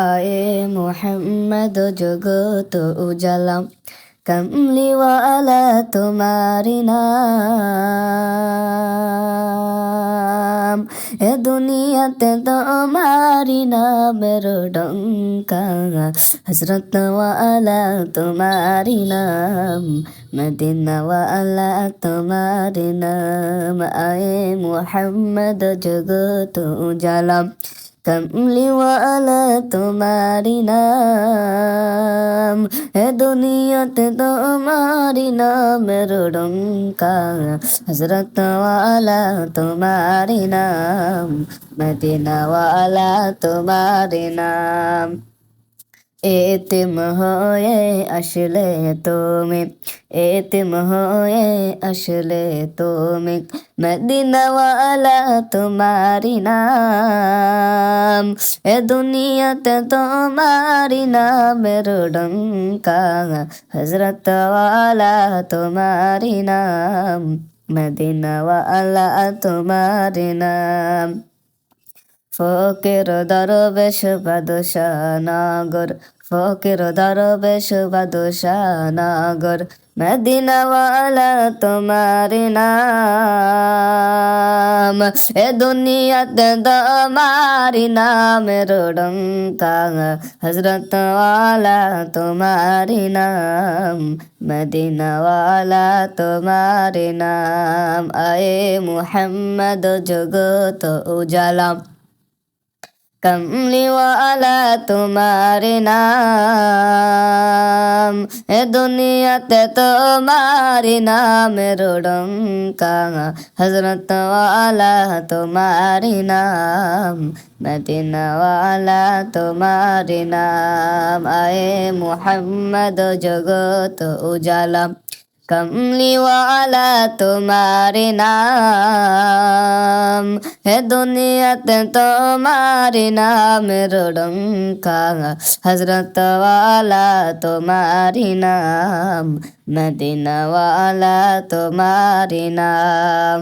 আয়ে মোহাম্মদ জগত উজালাম কমলিওয়ালা তোমারি নাম এ দুনিয়াতে তোমারি নামের ডঙ্কা হজরত ওয়ালা তোমারি নাম মদিনা ওয়ালা তোমারি নাম আয়ে মোহাম্মদ জগত উজালাম কমলিওয়ালা তোমারি নাম। হে দুনিয়াতে তোমারি নামের ডঙ্কা হজরতওয়ালা তোমারি নাম। মদিনাওয়ালা তোমারি নাম। এতিম হয়ে আসলে তুমি এতিম হয়ে আসলে তুমি, মদিনাওয়ালা তোমারি নাম, এ দুনিয়াতে তোমারি নামের ডঙ্কা হজরতওয়ালা তোমারি নাম, মদিনাওয়ালা তোমারি নাম। ফকির দরবেশ বাদশাহ নাগর ফকির দরবেশ বাদশাহ নাগর মদিনাওয়ালা তোমার নাম। এ দুনিয়াতে তোমার নামের ডঙ্কা হজরত ওয়ালা তোমার নাম। মদিনাওয়ালা তোমার নাম, আয়ে মুহাম্মদ জগত উজালাম কমলিওয়ালা তোমার নাম। এ দুনিয়াতে তোমার নামের ডঙ্কা হজরতওয়ালা তোমার নাম। মদিনাওয়ালা তোমার নাম। আয়ে মুহাম্মদ জগত উজালাম কমলিওয়ালা তোমার নাম। হে দুনিয়াতে তোমার নাম রোডঙ্কা হজরতওয়ালা তোমার নাম মদিনওয়ালা তোমার নাম।